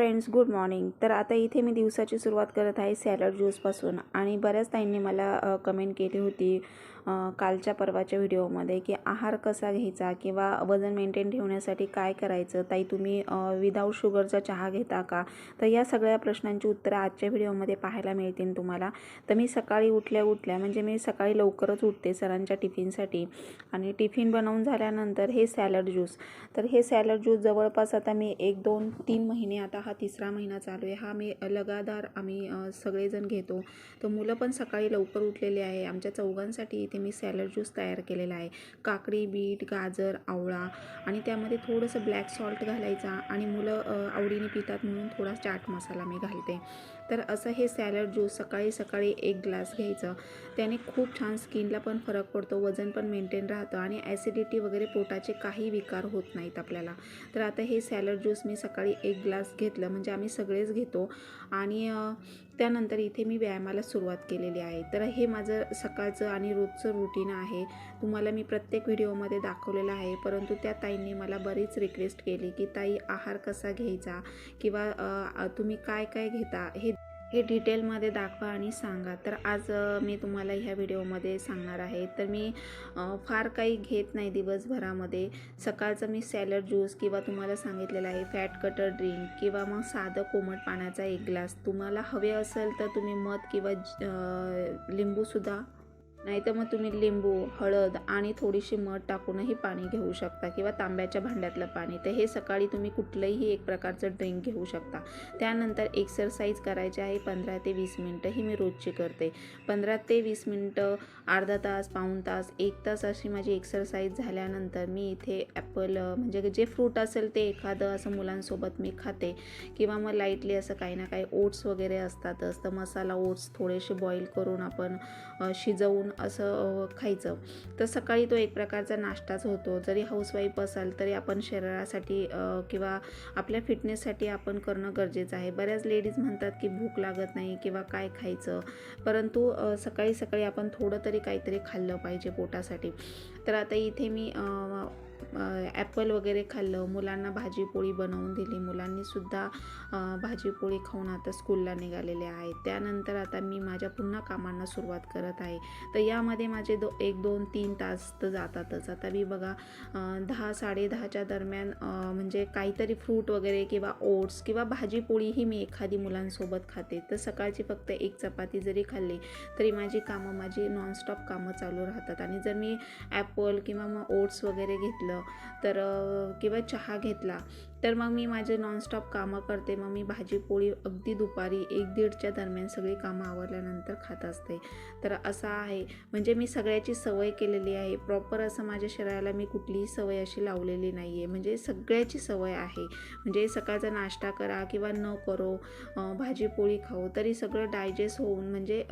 Friends good morning. तर आता इथे मी दिवसाची सुरुवात करत आहे सॅलड ज्यूसपासून. आणि बऱ्याच ताईंनी मला कमेंट केली होती कालच्या परवाच्या व्हिडिओमध्ये की आहार कसा घ्यायचा किंवा वजन मेंटेन ठेवण्यासाठी काय करायचं? ताई तुम्ही विदाऊट शुगरचा चहा घेता का? तर या सगळ्या प्रश्नांची उत्तरं आजच्या व्हिडिओमध्ये पाहायला मिळतील तुम्हाला. तर मी सकाळी उठल्या उठल्या म्हणजे मी सकाळी लवकरच उठते सरांच्या टिफिनसाठी. आणि टिफिन बनवून झाल्यानंतर हे सॅलड ज्यूस. तर हे सॅलड ज्यूस जवळपास आता मी एक दोन तीन महिने आता हा तिसरा महिना चालू आहे. हा मी लगातार आम्ही सगळेजण घेतो. तर मुलं पण सकाळी लवकर उठलेले आहे. आमच्या चौघांसाठी इथे मी सॅलड ज्यूस तयार केलेला आहे. काकडी बीट गाजर आवळा आणि त्यामध्ये थोडंसं ब्लॅक सॉल्ट घालायचा आणि मुलं आवडीने पितात म्हणून थोडा चाट मसाला मी घालते. तर असं हे सॅलड ज्यूस सकाळी सकाळी एक ग्लास घ्यायचं. त्याने खूप छान स्किनला पण फरक पडतो वजन पण मेंटेन राहतं आणि ॲसिडिटी वगैरे पोटाचे काही विकार होत नाहीत आपल्याला. तर आता हे सॅलड ज्यूस मी सकाळी एक ग्लास घेतलं म्हणजे आम्ही सगळेच घेतो. आणि त्यानंतर इथे मी व्यायामाला सुरुवात केलेली आहे. तर हे माझं सकाळचं आणि रोजचं रुटीन आहे. तुम्हाला मी प्रत्येक व्हिडिओमध्ये दाखवलेलं आहे परंतु त्या ताईंनी मला बरीच रिक्वेस्ट केली की ताई आहार कसा घ्यायचा? किंवा तुम्ही काय काय घेता? हे हे डिटेलमध्ये दाखवा आणि सांगा. तर आज मी तुम्हाला ह्या व्हिडिओमध्ये सांगणार आहे. तर मी फार काही घेत नाही दिवसभरामध्ये. सकाळचं मी सॅलड ज्यूस किंवा तुम्हाला सांगितलेलं आहे फॅट कटर ड्रिंक किंवा मग साधं कोमट पाण्याचा एक ग्लास. तुम्हाला हवे असेल तर तुम्ही मध किंवा लिंबूसुद्धा नाही तर मग तुम्ही लिंबू हळद आणि थोडीशी मध टाकूनही पाणी घेऊ शकता किंवा तांब्याच्या भांड्यातलं पाणी. तर हे सकाळी तुम्ही कुठलंही एक प्रकारचं ड्रिंक घेऊ शकता. त्यानंतर एक्सरसाइज करायची आहे पंधरा ते वीस मिनटं ही मी रोजची करते. पंधरा ते वीस मिनटं अर्धा तास पाऊण तास एक तास अशी माझी एक्सरसाइज झाल्यानंतर मी इथे ॲपल म्हणजे जे फ्रूट असेल ते एखादं असं मुलांसोबत मी खाते. किंवा मग लाईटली असं काही ना काही ओट्स वगैरे असतातच तर मसाला ओट्स थोडेसे बॉईल करून आपण शिजवून असं खायचं. तर सकाळी तो एक प्रकारचा नाश्ताच होतो. जरी हाऊसवाईफ असाल तरी आपण शरीरासाठी किंवा आपल्या फिटनेससाठी आपण करणं गरजेचं आहे. बऱ्याच लेडीज म्हणतात की भूक लागत नाही किंवा काय खायचं. परंतु सकाळी सकाळी आपण थोडं तरी काहीतरी खाल्लं पाहिजे पोटासाठी. तर आता इथे मी ॲपल वगैरे खाल्लं. मुलांना भाजी पोळी बनवून दिली. मुलांनीसुद्धा भाजीपोळी खाऊन आता स्कूलला निघालेले आहेत. त्यानंतर आता मी माझ्या पुन्हा कामांना सुरुवात करत आहे. तर यामध्ये माझे दो एक दोन तीन तास तर जातातच. आता मी बघा दहा साडेदहाच्या दरम्यान म्हणजे काहीतरी फ्रूट वगैरे किंवा ओट्स किंवा भाजी पोळीही मी एखादी मुलांसोबत खाते. तर सकाळची फक्त एक चपाती जरी खाल्ली तरी माझी कामं माझी नॉनस्टॉप कामं चालू राहतात. आणि जर मी ॲपल किंवा मग ओट्स वगैरे घेतलं तर किंवा चहा घेतला. तर मग मी माझे नॉनस्टॉप कामं करते. मग मी भाजी पोळी अगदी दुपारी एक दीडच्या दरम्यान सगळी कामं आवरल्यानंतर खात असते. तर असं आहे. म्हणजे मी सगळ्याची सवय केलेली आहे. प्रॉपर असं माझ्या शरीराला मी कुठलीही सवय अशी लावलेली नाही आहे म्हणजे सगळ्याची सवय आहे. म्हणजे सकाळचा नाश्ता करा किंवा न करो भाजी पोळी खाऊ तरी सगळं डायजेस्ट होऊन म्हणजे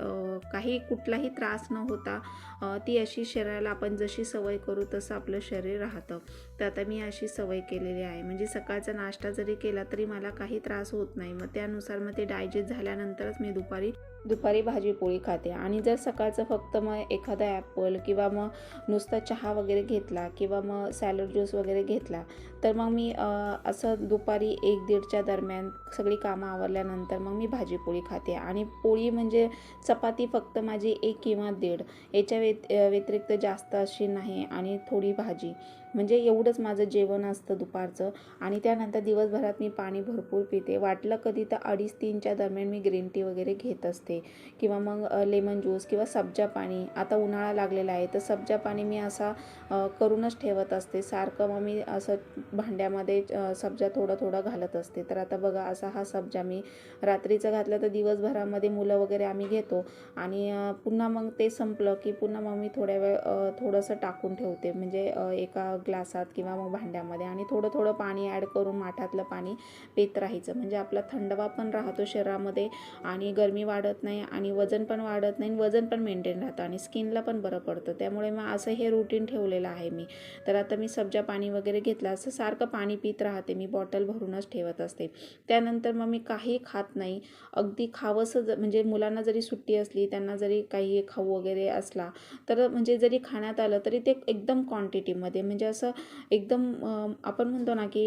काही कुठलाही त्रास न होता ती अशी शरीराला आपण जशी सवय करू तसं आपलं शरीर राहतं. तर आता मी अशी सवय केलेली आहे. म्हणजे सकाळचा नाश्ता जरी केला तरी मला काही त्रास होत नाही. मग त्यानुसार मग ते डायजेस्ट झाल्यानंतरच मी दुपारी दुपारी भाजी पोळी खाते. आणि जर सकाळचं फक्त मग एखादा ॲपल किंवा मग नुसता चहा वगैरे घेतला किंवा मग सॅलड ज्यूस वगैरे घेतला तर मग मी असं दुपारी एक दीडच्या दरम्यान सगळी कामं आवरल्यानंतर मग मी भाजी पोळी खाते. आणि पोळी म्हणजे चपाती फक्त माझी एक किंवा दीड. याच्या व्यत व्यतिरिक्त जास्त अशी नाही. आणि थोडी भाजी. म्हणजे एवढंच माझं जेवण असतं दुपारचं. आणि त्यानंतर दिवसभरात मी पाणी भरपूर पिते. वाटलं कधी तर अडीच तीनच्या दरम्यान मी ग्रीन टी वगैरे घेत असते. किंवा मग लेमन ज्यूस किंवा सब्जा पाणी. आता उन्हाळा लागलेला आहे तर सब्जा पाणी मी असा करूनच ठेवत असते. सारखं मग मी असं भांड्यामध्ये सब्जा थोडं थोडं घालत असते. तर आता बघा असा हा सब्जा मी रात्रीचं घातलं तर दिवसभरामध्ये मुलं वगैरे आम्ही घेतो. आणि पुन्हा मग ते संपलं की पुन्हा मग मी थोड्या वेळ थोडंसं टाकून ठेवते. म्हणजे एका ग्लासात किंवा मग भांड्यामध्ये आणि थोडं थोडं पाणी ॲड करून माठातलं पाणी पित राहायचं. म्हणजे आपला थंडवा पण राहतो शरीरामध्ये आणि गरमी वाढत नाही आणि वजन पण वाढत नाही आणि वजन पण मेंटेन राहतं आणि स्किनला पण बरं पडतं. त्यामुळे मग असं हे रुटीन ठेवलेलं आहे मी. तर आता मी सब्जा पाणी वगैरे घेतलं असं सारखं पाणी पित राहते मी बॉटल भरूनच ठेवत असते. त्यानंतर मग मी काही खात नाही. अगदी खावंसं ज म्हणजे मुलांना जरी सुट्टी असली त्यांना जरी काही खाऊ वगैरे असला तर म्हणजे जरी खाण्यात आलं तरी ते एकदम क्वांटिटीमध्ये म्हणजे असं एकदम आपण म्हणतो ना की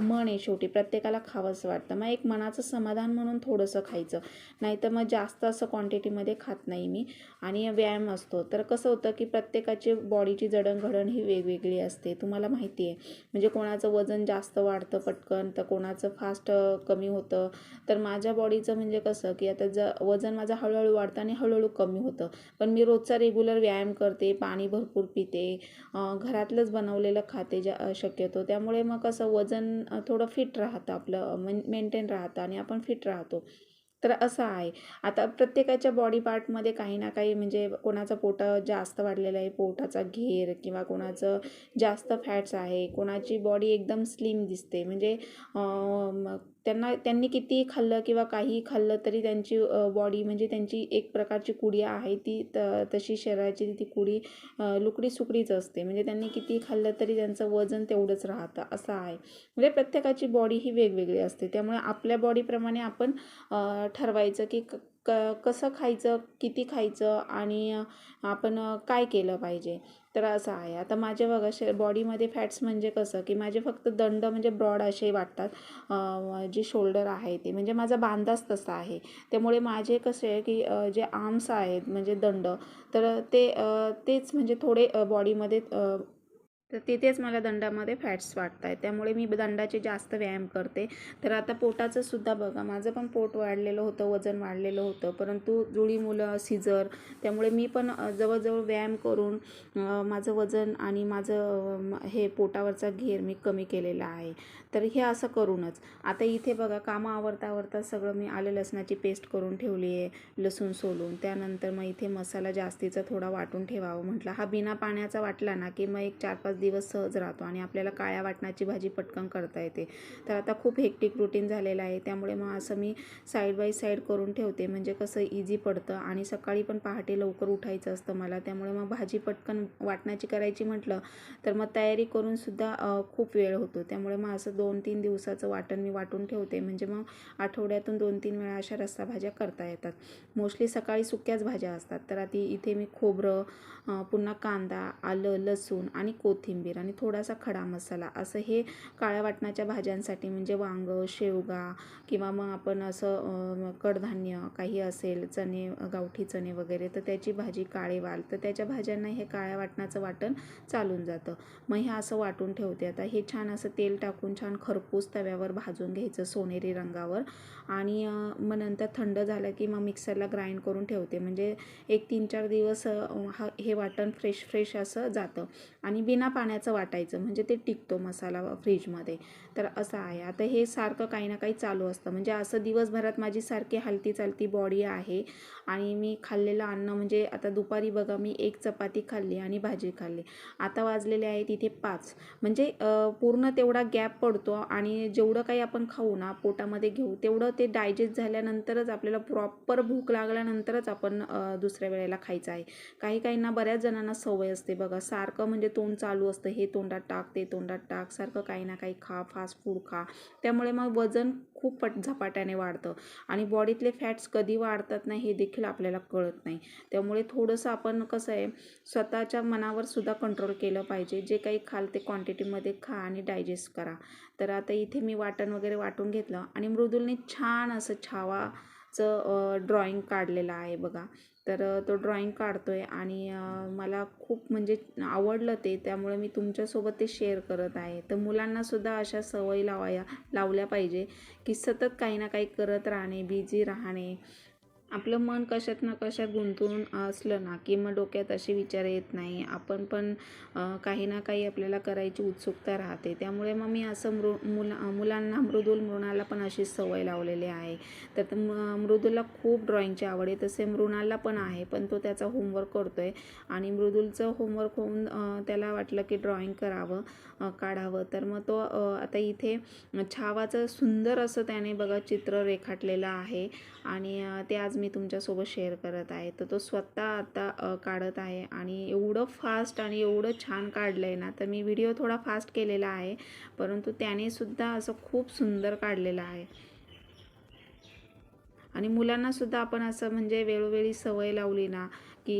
मन आहे शेवटी प्रत्येकाला खावंसं वाटतं. मग एक मनाचं समाधान म्हणून थोडंसं खायचं. नाहीतर मग जास्त असं क्वांटिटीमध्ये खात नाही मी आणि व्यायाम असतो. तर कसं होतं की प्रत्येकाची बॉडीची जडणघडण ही वेगवेगळी असते. तुम्हाला माहिती आहे. म्हणजे कोणाचं वजन जास्त वाढतं पटकन तर कोणाचं फास्ट कमी होतं. तर माझ्या बॉडीचं म्हणजे कसं की आता ज वजन माझं हळूहळू वाढतं आणि हळूहळू कमी होतं. पण मी रोजचा रेग्युलर व्यायाम करते पाणी भरपूर पिते घरातलंच बनव बनवलेलं खाते ज्या शक्यतो. त्यामुळे मग कसं वजन थोडं फिट राहतं आपलं मेंटेन राहतं आणि आपण फिट राहतो. तर असं आहे. आता प्रत्येकाच्या बॉडी पार्टमध्ये काही ना काही म्हणजे कोणाचं पोट जास्त वाढलेलं आहे पोटाचा घेर किंवा कोणाचं जास्त फॅट्स आहे कोणाची बॉडी एकदम स्लिम दिसते. म्हणजे त्यांना त्यांनी किती खाल्लं किंवा काही खाल्लं तरी त्यांची बॉडी म्हणजे त्यांची एक प्रकारची कुडी आहे ती त तशी शरीराची ती कुडी लुकडी सुकडीच असते. म्हणजे त्यांनी किती खाल्लं तरी त्यांचं वजन तेवढंच राहतं असं आहे. म्हणजे प्रत्येकाची बॉडी ही वेगवेगळी असते. त्यामुळे आपल्या बॉडीप्रमाणे आपण ठरवायचं की क कसं खायचं किती खायचं आणि आपण काय केलं पाहिजे? तर असं आहे. आता माझ्या बघा श बॉडीमध्ये फॅट्स म्हणजे कसं की माझे फक्त दंड म्हणजे ब्रॉड असे वाटतात जे शोल्डर आहे ते. म्हणजे माझा बांधाच तसा आहे. त्यामुळे माझे कसे आहे की जे आर्म्स आहेत म्हणजे दंड तर ते तेच म्हणजे थोडे बॉडीमध्ये तर तिथेच मला दंडामध्ये फॅट्स वाटत आहेत त्यामुळे मी दंडाचे जास्त व्यायाम करते. तर आता पोटाचं सुद्धा बघा माझं पण पोट वाढलेलं होतं वजन वाढलेलं होतं. परंतु जुळी मुलं सिजर त्यामुळे मी पण जवळजवळ व्यायाम करून माझं वजन आणि माझं हे पोटावरचा घेर मी कमी केलेला आहे. तर हे असं करूनच. आता इथे बघा कामं आवरता आवरता सगळं मी आलं लसणाची पेस्ट करून ठेवली आहे लसूण सोलून. त्यानंतर मग इथे मसाला जास्तीचा थोडा वाटून ठेवावं म्हटलं. हा बिना पाण्याचा वाटला ना की मग एक चार पाच दिवस सहज राहतो आणि आपल्याला काळ्या वाटणाची भाजी पटकन करता येते. तर आता खूप हेक्टिक रुटीन झालेलं आहे. त्यामुळे मग असं मी साईड बाय साईड करून ठेवते. म्हणजे कसं इझी पडतं आणि सकाळी पण पहाटे लवकर उठायचं असतं मला. त्यामुळे मग भाजी पटकन वाटणाची करायची म्हटलं तर मग तयारी करूनसुद्धा खूप वेळ होतो. त्यामुळे मग असं दोन तीन दिवसाचं वाटण मी वाटून ठेवते. म्हणजे मग आठवड्यातून दोन तीन वेळा अशा रस्सा भाज्या करता येतात. मोस्टली सकाळी सुक्याच भाज्या असतात. तर आधी इथे मी खोबरं पुन्हा कांदा आलं लसूण आणि कोथिंबीर आणि थोडासा खडा मसाला असं हे काळ्या वाटणाच्या भाज्यांसाठी म्हणजे वांग शेवगा किंवा मग आपण असं कडधान्य काही असेल चणे गावठी चणे वगैरे तर त्याची भाजी काळे वाल तर त्याच्या भाज्यांना हे काळ्या वाटणाचं वाटण चालून जातं. मग हे असं वाटून ठेवते. आता हे छान असं तेल टाकून छान खरपूस तव्यावर भाजून घ्यायचं सोनेरी रंगावर. आणि मग नंतर थंड झालं की मग मिक्सरला ग्राइंड करून ठेवते. म्हणजे एक तीन चार दिवस हा हे वाटण फ्रेश फ्रेश असं जातं. आणि बिना पाण्याचं वाटायचं. म्हणजे ते टिकतो मसाला फ्रीजमध्ये. तर असं आहे. आता हे सारखं काही ना काही चालू असतं. म्हणजे असं दिवसभरात माझी सारखी हलती चालती बॉडी आहे. आणि मी खाल्लेलं अन्न म्हणजे आता दुपारी बघा मी एक चपाती खाल्ली आणि भाजी खाल्ली. आता वाजलेले आहे तिथे पाच. म्हणजे पूर्ण तेवढा गॅप पडतो आणि जेवढं काही आपण खाऊ ना पोटामध्ये घेऊ तेवढं ते डायजेस्ट झाल्यानंतरच आपल्याला प्रॉपर भूक लागल्यानंतरच आपण दुसऱ्या वेळेला खायचं आहे. काही काहींना बऱ्याच जणांना सवय असते बघा. सारखं म्हणजे तोंड चालू असतं. हे तोंडात टाक ते तोंडात टाक. सारखं काही ना काही खा फास्ट फूड खा. त्यामुळे मग वजन खूप पट झपाट्याने वाढतं. आणि बॉडीतले फॅट्स कधी वाढतात नाही हे देखील आपल्याला कळत नाही. त्यामुळे थोडंसं आपण कसं आहे स्वतःच्या मनावर सुद्धा कंट्रोल केलं पाहिजे. जे काही खाल ते क्वांटिटीमध्ये खा आणि डायजेस्ट करा. तर आता इथे मी वाटण वगैरे वाटून घेतलं आणि मृदुलने छान असं छावाचं ड्रॉइंग काढलेलं आहे बघा. तर तो ड्रॉईंग काढतो आहे आणि मला खूप म्हणजे आवडलं ते त्यामुळे मी तुमच्यासोबत ते शेअर करत आहे. तर मुलांनासुद्धा अशा सवयी लावाया लावल्या पाहिजे की सतत काही ना काही करत राहणे बिझी राहणे आपलं मन कशात ना कशात गुंतून असलं ना की मग डोक्यात असे विचार येत नाही. आपण पण काही ना काही आपल्याला करायची उत्सुकता राहते. त्यामुळे मग मी असं मृ मुला मुलांना मृदुल मृणाला पण अशी सवय लावलेली आहे. तर म- मृदुलला खूप ड्रॉइंगची आवड आहे. तसे मृणालला पण आहे पण तो त्याचा होमवर्क करतो आहे आणि मृदुलचं होमवर्क होऊन त्याला वाटलं की ड्रॉइंग करावं काढावं. तर मग तो आता इथे छावाचं सुंदर असं त्याने बघा चित्र रेखाटलेलं आहे. आणि ते आज मी तुमच्यासोबत शेअर करत आहे. तर तो स्वतः आता काढत आहे आणि एवढं फास्ट आणि एवढं छान काढलं आहे ना तर मी व्हिडिओ थोडा फास्ट केलेला आहे. परंतु त्याने सुद्धा असं खूप सुंदर काढलेलं आहे. आणि मुलांना सुद्धा आपण असं म्हणजे वेळोवेळी सवय लावली ना की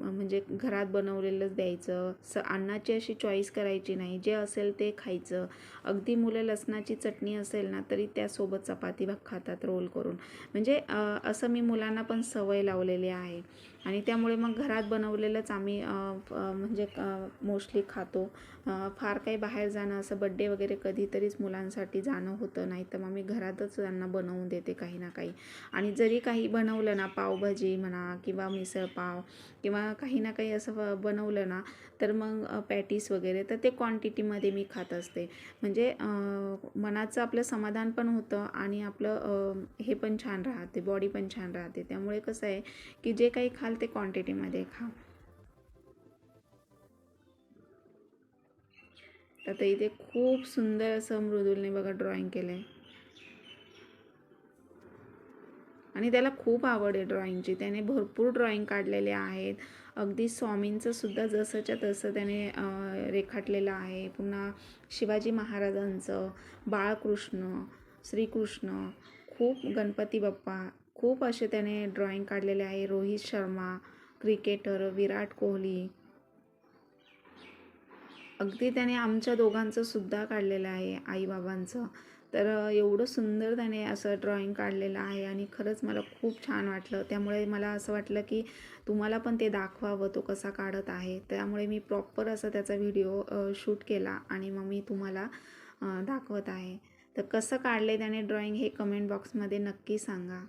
म्हणजे घरात बनवलेलंच द्यायचं. स अन्नाची अशी चॉईस करायची नाही. जे असेल ते खायचं. अगदी मुलं लसणाची चटणी असेल ना तरी त्यासोबत चपाती भाग खातात रोल करून. म्हणजे असं मी मुलांना पण सवय लावलेली आहे. आणि त्यामुळे मग घरात बनवलेलंच आम्ही म्हणजे मोस्टली खातो. फार काही बाहेर जाणं असं बड्डे वगैरे कधीतरीच मुलांसाठी जाणं होतं नाही तर मग मी घरातच त्यांना बनवून देते काही ना काही. आणि जरी काही बनवलं ना पावभाजी म्हणा किंवा मिसळपाव किंवा काही ना काही असं बनवलं ना तर मग पॅटीस वगैरे तर ते क्वांटिटीमध्ये मी खात असते. म्हणजे मनाचं आपलं समाधान पण होतं आणि आपलं हे पण छान राहते बॉडी पण छान राहते. त्यामुळे कसं आहे की जे काही खाल ते क्वांटिटीमध्ये खा. तर इथे खूप सुंदर असं मृदुलने बघा ड्रॉइंग केलं आहे आणि त्याला खूप आवड आहे ड्रॉइंगची त्याने भरपूर ड्रॉइंग काढलेले आहेत. अगदी स्वामींचं सुद्धा जसंच्या तसं त्याने रेखाटलेलं आहे. पुन्हा शिवाजी महाराजांचं बाळकृष्ण श्रीकृष्ण खूप गणपती बाप्पा खूप असे त्याने ड्रॉइंग काढलेले आहे. रोहित शर्मा क्रिकेटर विराट कोहली. अगदी त्याने आमच्या दोघांचं सुद्धा काढलेलं आहे आईबाबांचं. तर एवढं सुंदर त्याने असं ड्रॉइंग काढलेलं आहे आणि खरंच मला खूप छान वाटलं. त्यामुळे मला असं वाटलं की तुम्हाला पण ते दाखवावं तो कसा काढत आहे. त्यामुळे मी प्रॉपर असं त्याचा व्हिडिओ शूट केला आणि मग मी तुम्हाला दाखवत आहे. तर कसं काढले त्याने ड्रॉइंग हे कमेंट बॉक्समध्ये नक्की सांगा.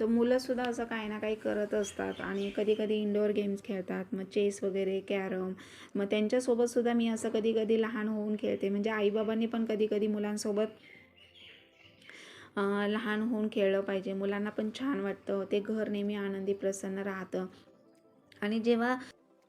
तर मुलंसुद्धा असं काही ना काही करत असतात आणि कधी कधी इंडोअर गेम्स खेळतात मग चेस वगैरे कॅरम मग त्यांच्यासोबतसुद्धा मी असं कधी कधी लहान होऊन खेळते. म्हणजे आईबाबांनी पण कधी कधी मुलांसोबत लहान होऊन खेळलं पाहिजे. मुलांना पण छान वाटतं. ते घर नेहमी आनंदी प्रसन्न राहतं. आणि जेव्हा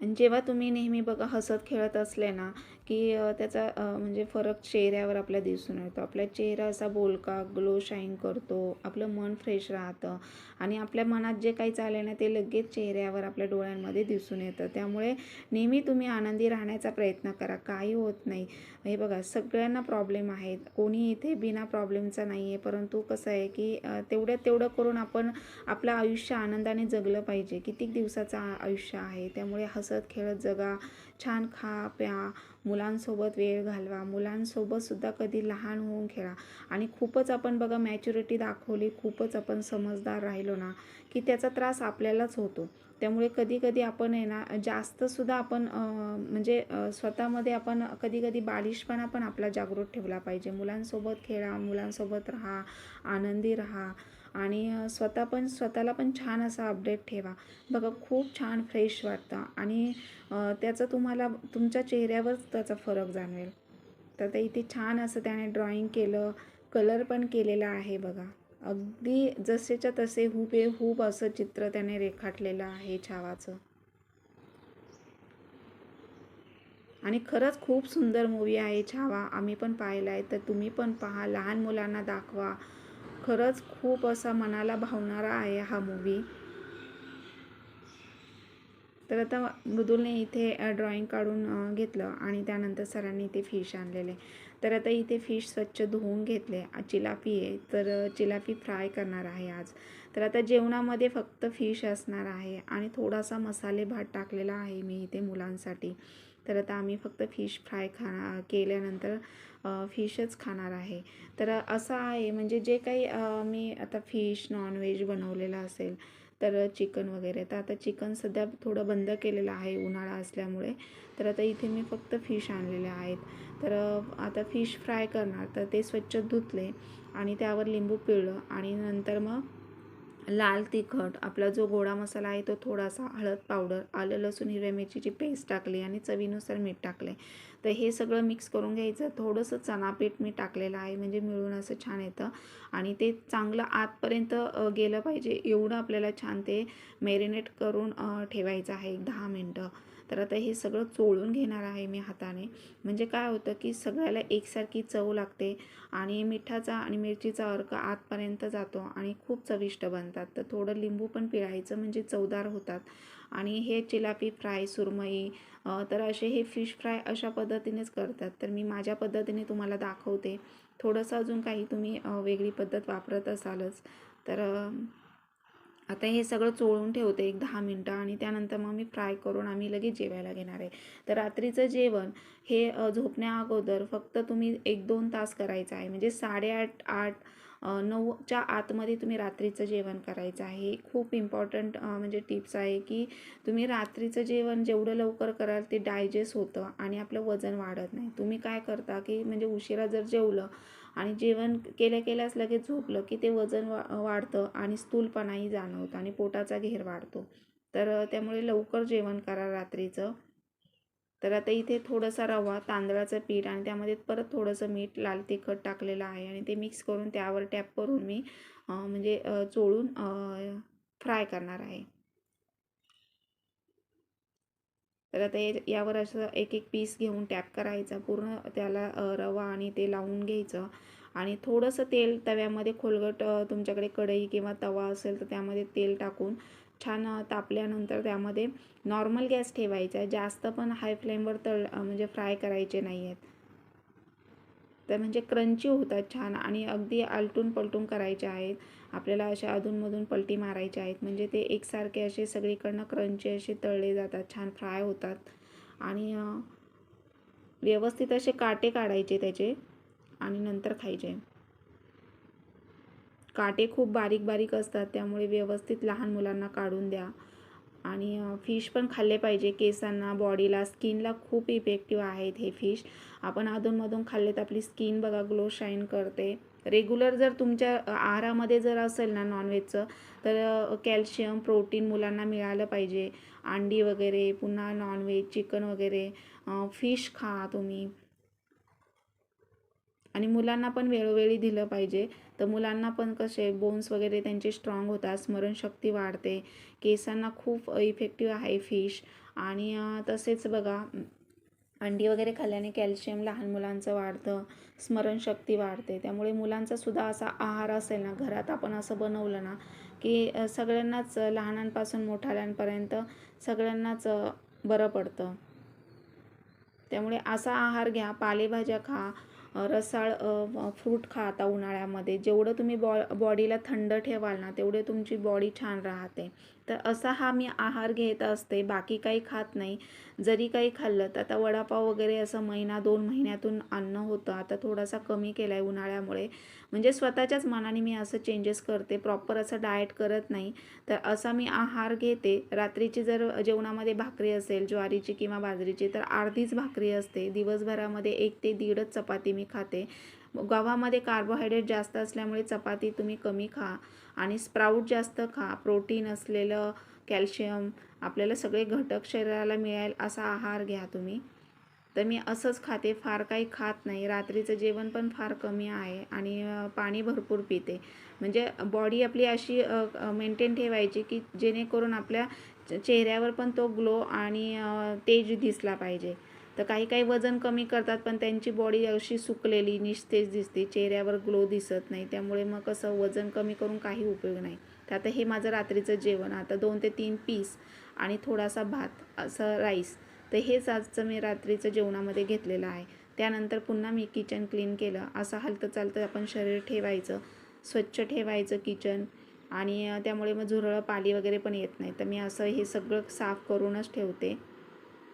जेव्हा तुम्ही नेहमी बघा हसत खेळत असले ना की त्याचा म्हणजे फरक चेहऱ्यावर आपल्या दिसून येतो. आपला चेहरा असा बोलका ग्लो शाईन करतो आपलं मन फ्रेश राहतं आणि आपल्या मनात जे काही चालले ना ते लगेच चेहऱ्यावर आपल्या डोळ्यांमध्ये दिसून येतं. त्यामुळे नेहमी तुम्ही आनंदी राहण्याचा प्रयत्न करा. काही होत नाही. हे बघा सगळ्यांना प्रॉब्लेम आहेत. कोणी इथे बिना प्रॉब्लेमचा नाही आहे परंतु कसं आहे की अ, तेवढ्यात तेवढं करून आपण आपलं आयुष्य आनंदाने जगलं पाहिजे. कितीक दिवसाचं आयुष्य आहे. त्यामुळे हसत खेळत जगा छान खा प्या मुलांसोबत वेळ घालवा मुलांसोबतसुद्धा कधी लहान होऊन खेळा. आणि खूपच आपण बघा मॅच्युरिटी दाखवली खूपच आपण समजदार राहिलो ना की त्याचा त्रास आपल्यालाच होतो. त्यामुळे कधी कधी आपण आहे ना जास्तसुद्धा आपण म्हणजे स्वतःमध्ये आपण कधी कधी बालिशपणा पण आपला जागृत ठेवला पाहिजे. मुलांसोबत खेळा मुलांसोबत राहा आनंदी राहा. आणि स्वतः पण स्वतःला पण छान असा अपडेट ठेवा. बघा खूप छान फ्रेश वाटतं आणि त्याचा त्याचं तुम्हाला तुमच्या चेहऱ्यावर त्याचा फरक जाणवेल. तर ते इथे छान असं त्याने ड्रॉइंग केलं कलर पण केलेला आहे बघा. अगदी जसेच्या तसे हुबेहूब असं चित्र त्याने रेखाटलेलं आहे छावाचं. आणि खरंच खूप सुंदर मूवी आहे छावा. आम्ही पण पाहिला आहे तर तुम्ही पण पहा. लहान मुलांना दाखवा. खरंच खूप असा मनाला भावणारा आहे हा मूवी तर आता मृदुलने इथे ड्रॉइंग काढून घेतलं आणि त्यानंतर सरांनी इथे फिश आणलेले. तर आता इथे फिश स्वच्छ धुवून घेतले. आ, चिलापी आहे. तर अ, चिलापी फ्राय करणार आहे आज. तर आता जेवणामध्ये फक्त फिश असणार आहे आणि थोडासा मसाले भात टाकलेला आहे मी इथे मुलांसाठी. तर आता आम्ही फक्त फिश फ्राय खा केल्यानंतर फिशच खाणार आहे. तर असं आहे म्हणजे जे काही मी आता फिश नॉनव्हेज बनवलेलं असेल तर चिकन वगैरे. तर आता चिकन सध्या थोडं बंद केलेलं आहे उन्हाळा असल्यामुळे. तर आता इथे मी फक्त फिश आणलेले आहेत. तर आता फिश फ्राय करणार तर ते स्वच्छ धुतले आणि त्यावर लिंबू पिळलं आणि नंतर मग लाल तिखट आपला जो गोडा मसाला आहे तो थोडासा हळद पावडर आलं लसूण हिरव्या मिरचीची पेस्ट टाकली आणि चवीनुसार मीठ टाकले. तर हे सगळं मिक्स करून घ्यायचं. थोडंसं चणापीठ मी टाकलेलं आहे म्हणजे मिळून असं छान येतं. आणि ते चांगलं आतपर्यंत गेलं पाहिजे. एवढं आपल्याला छान ते मॅरिनेट करून ठेवायचं आहे एक दहा मिनटं. तर आता हे सगळं चोळून घेणार आहे मी हाताने. म्हणजे काय होतं की सगळ्याला एकसारखी चव लागते आणि मिठाचा आणि मिरचीचा अर्क आतपर्यंत जातो आणि खूप चविष्ट बनतात. तर थोडं लिंबू पण पिळायचं म्हणजे चवदार होतात. आणि हे चिलापी फ्राय सुरमई तर असे हे फिश फ्राय अशा पद्धतीनेच करतात. तर मी माझ्या पद्धतीने तुम्हाला दाखवते. थोडंसं अजून काही तुम्ही वेगळी पद्धत वापरत असालच. तर आता हे सगळं चोळून ठेवते एक दहा मिनटं आणि त्यानंतर मग मी फ्राय करून आम्ही लगेच जेवायला घेणार आहे. तर रात्रीचं जेवण हे झोपण्या अगोदर फक्त तुम्ही एक दोन तास करायचं आहे. म्हणजे साडेआठ आठ नऊच्या आतमध्ये तुम्ही रात्रीचं जेवण करायचं आहे. हे खूप इम्पॉर्टंट म्हणजे टिप्स आहे की तुम्ही रात्रीचं जेवण जेवढं लवकर कराल ते डायजेस्ट होतं आणि आपलं वजन वाढत नाही. तुम्ही काय करता की म्हणजे उशिरा जर जेवलं आणि जेवण केल्या केल्यास लगेच झोपलं की ते वजन वा वाढतं आणि स्थूलपणाही जाणवतं आणि पोटाचा घेर वाढतो. तर त्यामुळे लवकर जेवण करा रात्रीचं. तर आता इथे थोडंसं रवा तांदळाचं पीठ आणि त्यामध्ये परत थोडंसं मीठ लाल तिखट टाकलेलं आहे आणि ते मिक्स करून त्यावर टॅप करून मी म्हणजे चोळून फ्राय करणार आहे. तर आता यावर असं एक एक पीस घेऊन टॅप करायचा. पूर्ण त्याला रवा आणि ते लावून घ्यायचं. आणि थोडंसं तेल तव्यामध्ये खोलगट तुमच्याकडे कढई किंवा तवा असेल तर त्यामध्ये तेल टाकून छान तापल्यानंतर त्यामध्ये नॉर्मल गॅस ठेवायचा. आहे जास्त पण हाय फ्लेमवर तळ म्हणजे फ्राय करायचे नाही आहेत तर म्हणजे क्रंची होतात छान आणि अगदी आलटून पलटून करायचे आहेत. आपल्याला अशा अधूनमधून पलटी मारायच्या आहेत. म्हणजे ते एकसारखे असे सगळीकडनं क्रंची असे तळले जातात छान फ्राय होतात. आणि व्यवस्थित असे काटे काढायचे त्याचे आणि नंतर खायचे. काटे खूप बारीक बारीक असतात त्यामुळे व्यवस्थित लहान मुलांना काढून द्या. आणि फिश पण खाल्ले पाहिजे. केसांना बॉडीला स्किनला खूप इफेक्टिव्ह आहेत हे फिश. आपण अधूनमधून खाल्ले तर आपली स्किन बघा ग्लो शाईन करते. रेग्युलर जर तुमच्या आहारामध्ये जर असेल ना नॉनव्हेजचं तर कॅल्शियम प्रोटीन मुलांना मिळालं पाहिजे. अंडी वगैरे पुन्हा नॉनव्हेज चिकन वगैरे फिश खा तुम्ही. आणि मुलांना पण वेळोवेळी दिलं पाहिजे. तर मुलांना पण कसे बोन्स वगैरे त्यांचे स्ट्रॉंग होतात स्मरणशक्ती वाढते. केसांना खूप इफेक्टिव्ह आहे फिश आणि तसेच बघा अंडी वगैरे खाल्ल्याने कॅल्शियम लहान मुलांचं वाढतं स्मरणशक्ती वाढते. त्यामुळे मुलांचा सुद्धा असा आहार असेल ना घरात आपण असं बनवलं ना की सगळ्यांनाच लहानांपासून मोठाल्यांपर्यंत सगळ्यांनाच बरं पडतं. त्यामुळे असा आहार घ्या पालेभाज्या खा रसाळ फ्रूट खा आता उन्हाळ्यामध्ये. जेवढं तुम्ही बॉ बॉडीला थंड ठेवाल ना तेवढे तुमची बॉडी छान राहते. तर असा हा मी आहार घेत असते बाकी काही खात नाही. जरी काही खाल्लं तर आता वडापाव वगैरे असं महिना दोन महिन्यातून अन्न होतं. आता थोडासा कमी केला आहे उन्हाळ्यामुळे. म्हणजे स्वतःच्याच मनाने मी असं चेंजेस करते. प्रॉपर असं डाएट करत नाही. तर असा मी आहार घेते. रात्रीची जर जेवणामध्ये भाकरी असेल ज्वारीची किंवा बाजरीची तर अर्धीच भाकरी असते. दिवसभरामध्ये एक ते दीडच चपाती मी खाते. गव्हामध्ये कार्बोहायड्रेट जास्त असल्यामुळे चपाती तुम्ही कमी खा आणि स्प्राऊट जास्त खा. प्रोटीन असलेलं कॅल्शियम आपल्याला सगळे घटक शरीराला मिळेल असा आहार घ्या तुम्ही. तर मी असंच खाते फार काही खात नाही. रात्रीचं जेवण पण फार कमी आहे आणि पाणी भरपूर पिते. म्हणजे बॉडी आपली अशी मेंटेन ठेवायची की जेणेकरून आपल्या चेहऱ्यावर पण तो ग्लो आणि तेज दिसला पाहिजे. तर काही काही वजन कमी करतात पण त्यांची बॉडी अशी सुकलेली निस्तेज दिसते चेहऱ्यावर ग्लो दिसत नाही. त्यामुळे मग कसं वजन कमी करून काही उपयोग नाही. तर आता हे माझं रात्रीचं जेवण. आता दोन ते तीन पीस आणि थोडासा भात असं राईस तर हेच आजचं मी रात्रीचं जेवणामध्ये घेतलेलं आहे. त्यानंतर पुन्हा मी किचन क्लीन केलं. असं हलतं चालतं आपण शरीर ठेवायचं. स्वच्छ ठेवायचं किचन आणि त्यामुळे मग झुरळं पाली वगैरे पण येत नाही. तर मी असं हे सगळं साफ करूनच ठेवते.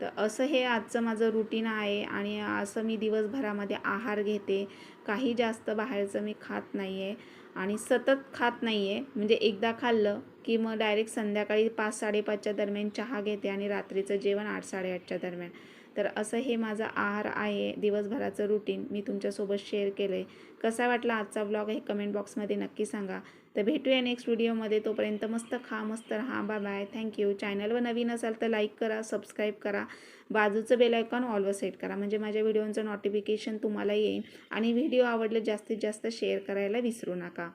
तर असं हे आजचं माझं रुटीन आहे आणि असं मी दिवसभरामध्ये आहार घेते. काही जास्त बाहेरचं मी खात नाही आहे आणि सतत खात नाही आहे म्हणजे एकदा खाल्लं की मग डायरेक्ट संध्याकाळी पाच साडेपाचच्या दरम्यान चहा घेते आणि रात्रीचं जेवण आठ साडेआठच्या दरम्यान. तर असं हे माझा आहार आहे. दिवसभराचं रुटीन मी तुमच्यासोबत शेअर केलं आहे कसा वाटला आजचा ब्लॉग हे कमेंट बॉक्समध्ये नक्की सांगा. तर भेटूया नेक्स्ट व्हिडिओमध्ये तोपर्यंत मस्त खा मस्त राहा. बाय बाय थँक्यू चॅनलवर नवीन असाल तर लाईक करा सबस्क्राईब करा. बाजूचं बेल आयकॉन ऑलवर सेट करा. म्हणजे माझ्या व्हिडिओचं नोटिफिकेशन तुम्हाला येईल. आणि व्हिडिओ आवडले जास्तीत जास्त शेअर करायला विसरू नका.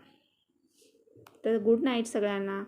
तर गुड नाईट सगळ्यांना.